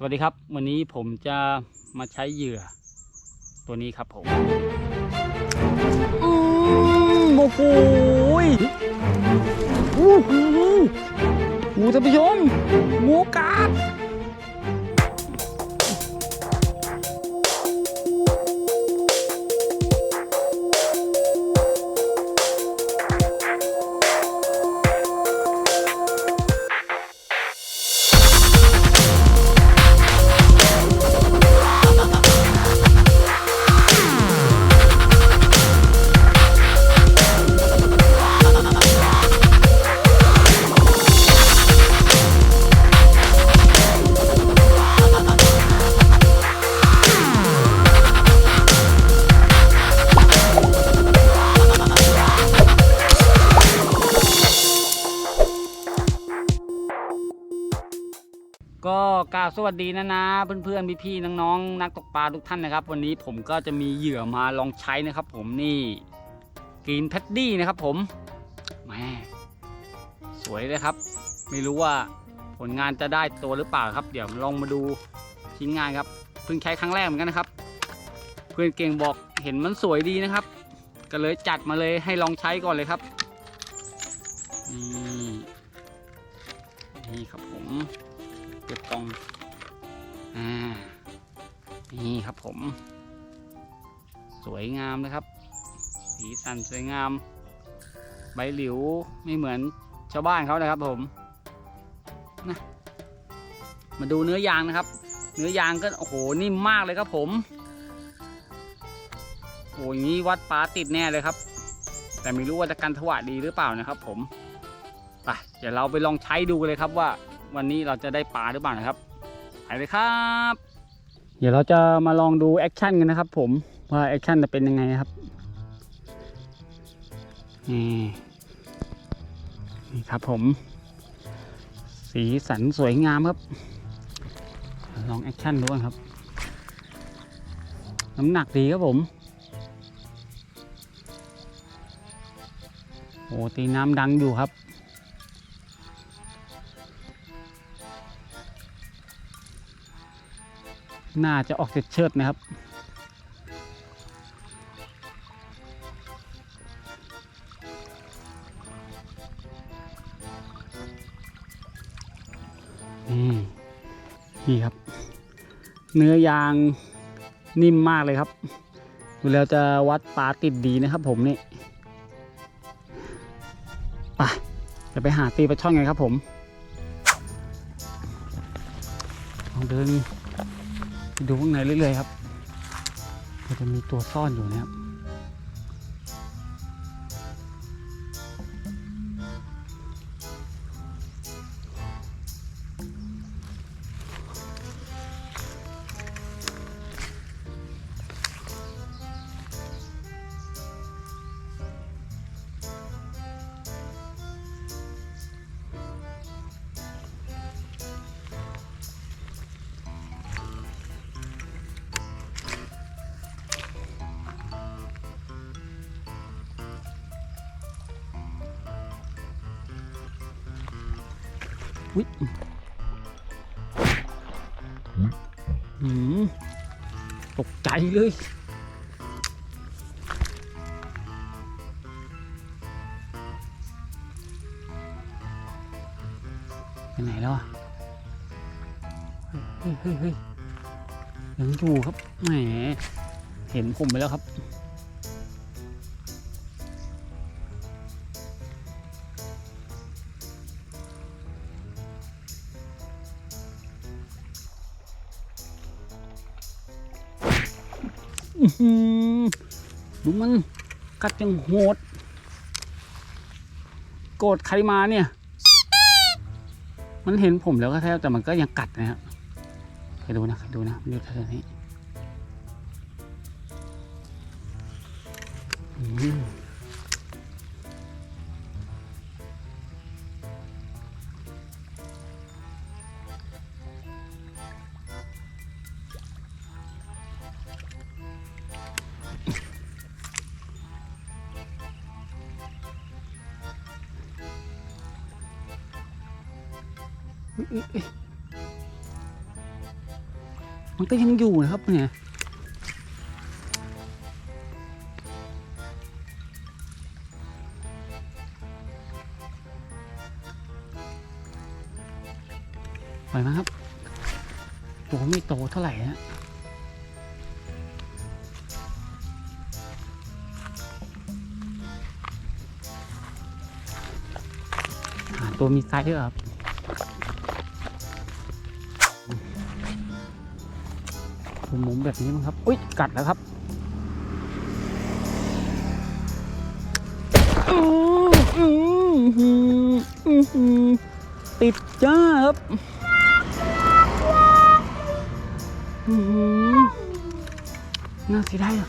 สวัสดีครับ วันนี้ผมจะมาใช้เหยื่อ ตัวนี้ครับผมอืมโอ้โหยโอ้โหหมูท่านผู้ชมงูกาด บสวัสดีนะนะเพื่อนๆพี่ๆน้องๆนักตกปลาทุกท่านนะครับ วันนี้ผมก็จะมีเหยื่อมาลองใช้นะครับ ผมนี่กรีนแพดดี้นะครับผมแหมสวยเลยครับ ไม่รู้ว่าผลงานจะได้ตัวหรือเปล่าครับ เดี๋ยวลองมาดูชิ้นงานครับเพิ่งใช้ครั้งแรกเหมือนกันนะครับ เพื่อนเก่งบอกเห็นมันสวยดีนะครับ ก็เลยจัดมาเลยให้ลองใช้ก่อนเลยครับนี่นี่ครับผมเก็บกล่อง อ่านี่ครับผม สวยงามนะครับ สีสันสวยงาม ใบหลิวไม่เหมือนชาวบ้านเขานะครับผมนะมาดูเนื้อยางนะครับ เนื้อยางก็โอ้โหนิ่มมากเลยครับผมโอ้ยงนี้วัดปลาติดแน่เลยครับ แต่ไม่รู้ว่าจะกันถวะดีหรือเปล่านะครับผมไปเดี๋ยวเราไปลองใช้ดูเลยครับว่าวันนี้เราจะได้ปลาหรือเปล่านะครับ ไปเลยครับ เดี๋ยวเราจะมาลองดูแอคชั่นกันนะครับผมว่าแอคชั่นจะเป็นยังไงครับนี่นี่ครับผม สีสันสวยงามครับ ลองแอคชั่นดูนครับ น้ำหนักดีครับผมโอ้ตีน้ำดังอยู่ครับ น่าจะออกเสร็จเชิดนะครับนี่นี่ครับ เนื้อยางนิ่มมากเลยครับ ดูแล้วจะวัดปลาติดดีนะครับผมนี่ไปจะไปหาตีปลาช่อนกันครับผมลองเดิน ดูข้างในเรื่อยๆครับก็จะมีตัวซ่อนอยู่นะครับ อุ๊ยตกใจเลยไปไหนแล้วอะ เฮ้ยเฮ้ยเฮ้ยยังอยู่ครับ แหม เห็นผมไปแล้วครับ กัดยังโหด โกรธใครมาเนี่ย มันเห็นผมแล้วก็แท้แต่มันก็ยังกัดนะครับใครดูนะใครดูนะดูท่านนี้ มันก็ยังอยู่นะครับเนี่ยปล่อยมาครับตัวไม่โตเท่าไหร่นะตัวมีไซส์ด้วยครับ มุมมุมแบบนี้มั้งครับ อุ้ยกัดแล้วครับติดจ้าครับน่าเสียดายอะ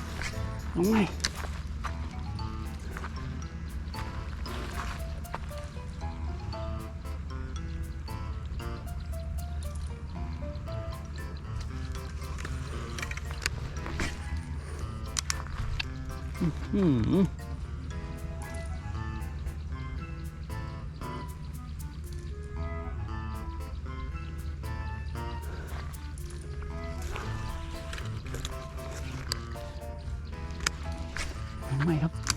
น้องใหม่ ไม่ครับ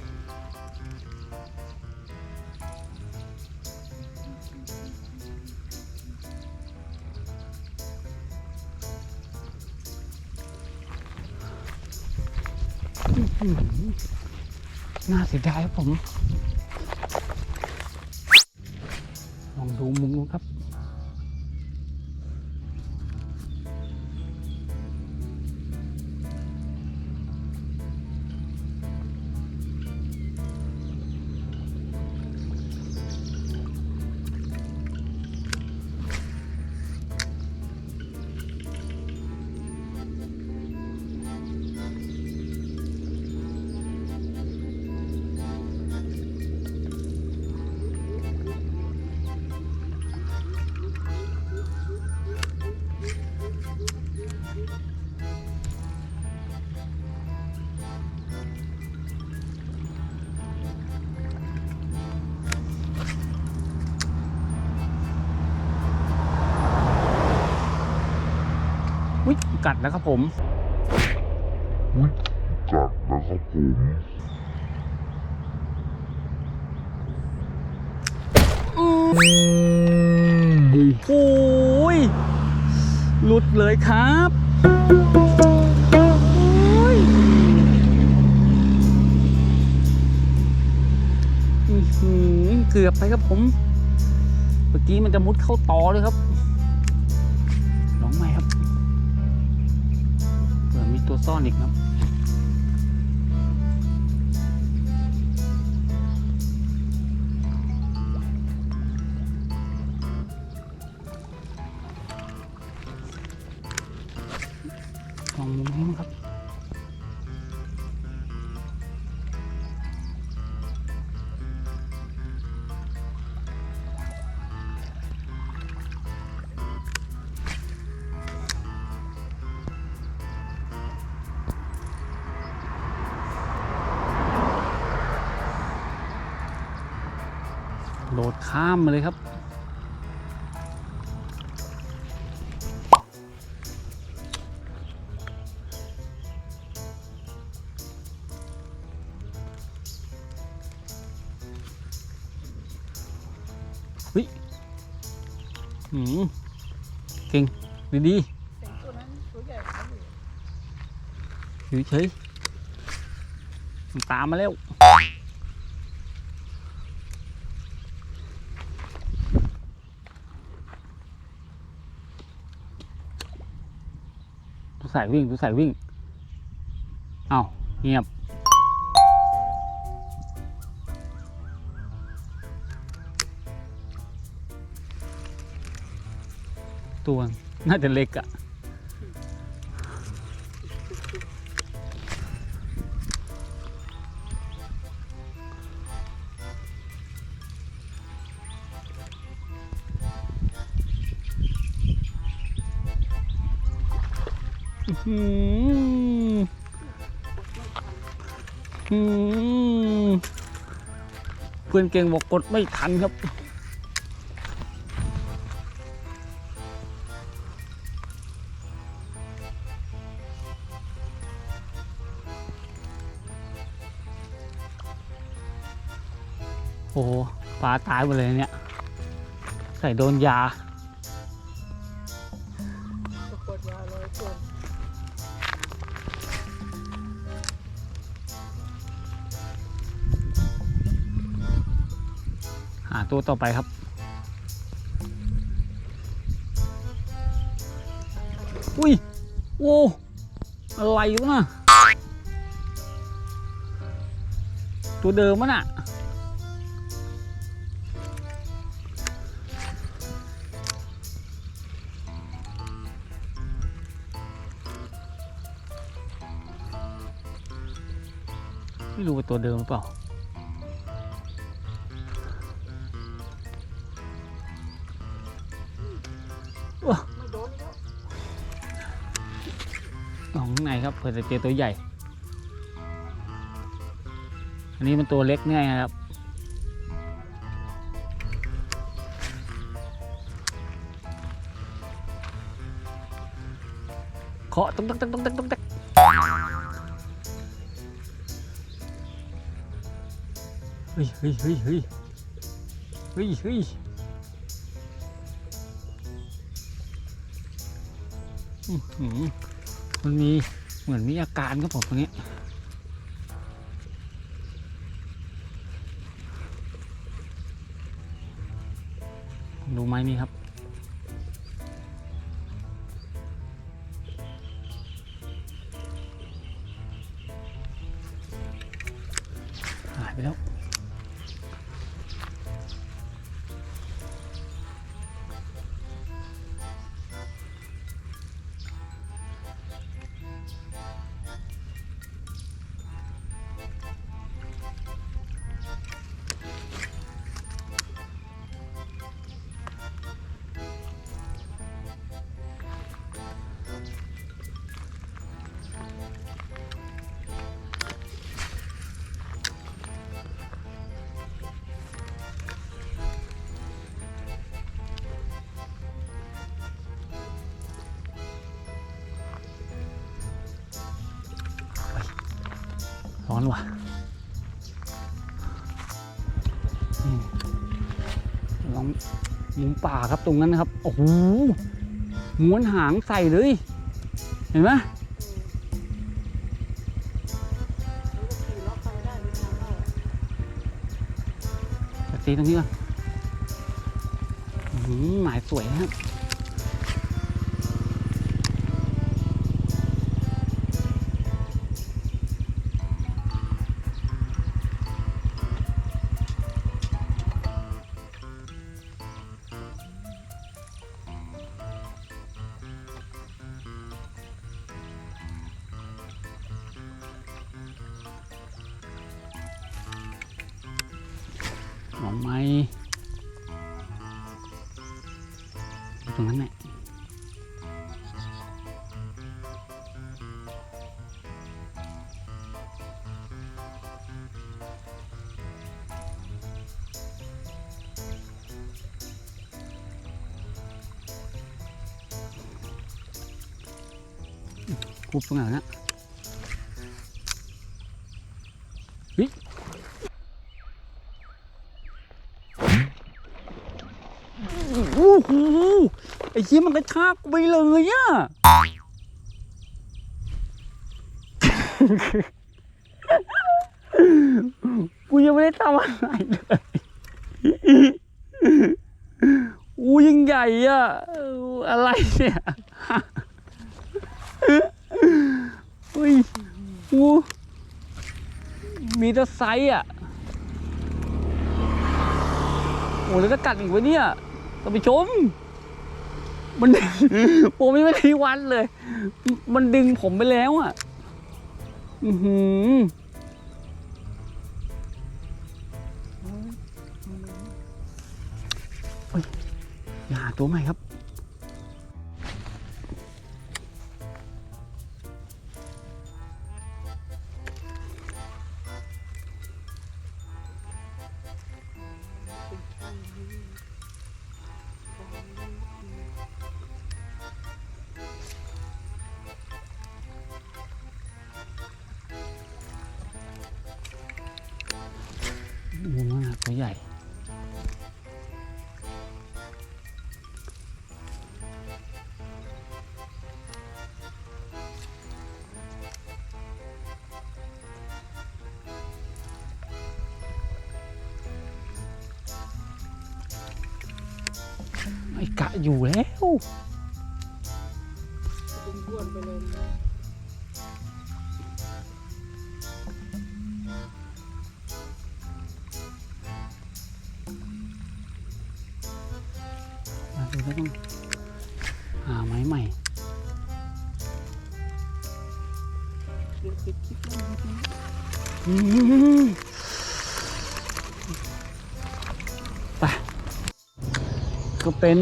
น่าเสียดายครับผม กัดแล้วครับผมกัดนะครับผมโอ้ยหลุดเลยครับเกือบไปครับผม เมื่อกี้มันจะมุดเข้าตอเลยครับ ซ่อนอีกครับ โดดข้ามมาเลยครับ เฮ้ยหืมเก่ง ดีดีเห็นตัวนั้นตัวใหญ่กว่านั้นอยู่อยู่เฉยๆมันตามมาแล้ว ตัวใส่วิ่งตัวใส่วิ่ง เอาเงียบ ตัวน่าจะเล็กอะ เพื่อนเก่งบอกกดไม่ทันครับโอ้โหปลาตายหมดเลยเนี่ย ใส่โดนยา ตัวต่อไปครับอุ้ยโอ้อะไรวะน่ะตัวเดิมมั้น่ะไม่รู้ว่าตัวเดิมหรือเปล่า เผื่อจะเจอตัวใหญ่ อันนี้มันตัวเล็กแน่ครับ เคาะตุ๊กตักตุ๊กตักตุ๊กตักตุ๊กตักเฮ้ยเฮ้ยเฮ้ยเฮ้ยเฮ้ยเฮ้ยมันมี เหมือนมีอาการครับผมตรงนี้ดูไม้นี่ครับ ร้อนว่ะลองมุมป่าครับตรงนั้นนะครับ โอ้โหม้วนหางใส่เลย เห็นไหมตีตรงนี้ก่อนอื้อหือหมายสวยนะครับ หน่อไม้อยู่ตรงนั้นแหละคุบตรงไหนวะนะเฮ้ย โอ้โหไอ้เชี่มันกระชากไปเลยอะกูยังไม่ได้ทำอะไรเลยอูยังใหญ่อะอะไรเนี่ยเฮ้ยอูมีแต่ไซส์อะโอ้แล้วจะกัดอีกวะเนี่ยท่านผู้ชม มัน ผมยังไม่ได้วันเลย มันดึงผมไปแล้วอะ อือหือเฮ้ยหาตัวใหม่ครับ อยู่แล้วเลยนะมาดูแล้วต้องหาไม้ใหม่เดี๋ยวปิดคลิปแล้วน เป็น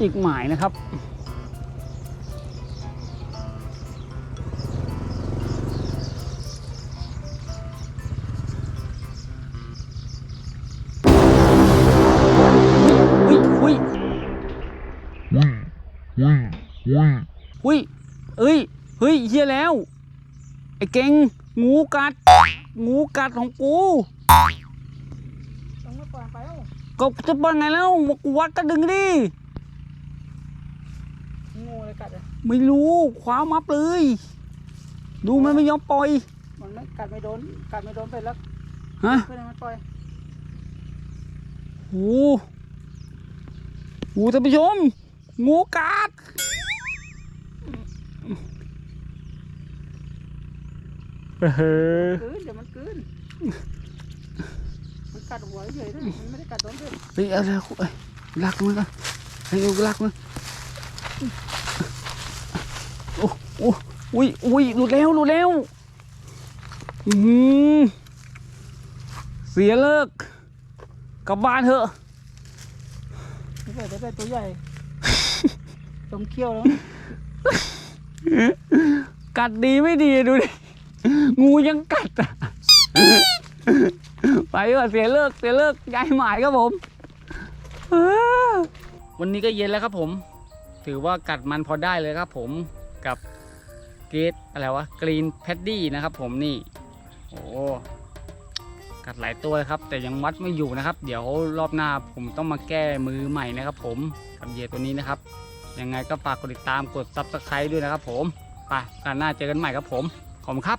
อีกหมายนะครับอุ้ยอุ้ย อุ้ย เอ้ย เฮ้ยเฮียแล้ว ไอ้เก่งงูกัด งูกัดของกู ต้องไม่ปล่อยไปแล้ว ก็จะเป็นไงแล้วมากูวัดก็ดึงดิงูอะไรกัดอะไม่รู้คว้ามับเลย ดูมันไม่ยอมปล่อย มันไม่กัดไม่โดน กัดไม่โดนไปแล้วฮะเพื่อนมันปล่อยโอ้โหโอ้โหท่านผู้ชม งูกัดเออกลืนเดี๋ยวมันกลืนมัน กัดหัวเฉยๆนะมันไม่ได้กัดโดนเพื่อนเฮ้ยเอาเร็วเอ้ยลากมันก่อนเฮ้ยลากมันโอ้โอ้อุ้ยอุ้ยหลุดแล้วหลุดแล้วอือหือเสียเลิกกลับบ้านเถอะไม่ใช่ได้ตัวใหญ่ ตรงเขี้ยวแล้ว กัดดีไม่ดีดูดิ งูยังกัดอะ ไปก่อนเสียเลิกเสียเลิกย้ายหมายครับผม วันนี้ก็เย็นแล้วครับผม ถือว่ากัดมันพอได้เลยครับผมกับเกตอะไรวะกรีนแพดดี้นะครับผมนี่โอ้กัดหลายตัวครับ แต่ยังวัดไม่อยู่นะครับ เดี๋ยวรอบหน้าผมต้องมาแก้มือใหม่นะครับผมกับเหยยตัวนี้นะครับ ยังไงก็ฝากกดติดตามกด subscribe ด้วยนะครับผมไปกันหน้าเจอกันใหม่ครับผมขอบคุณครับ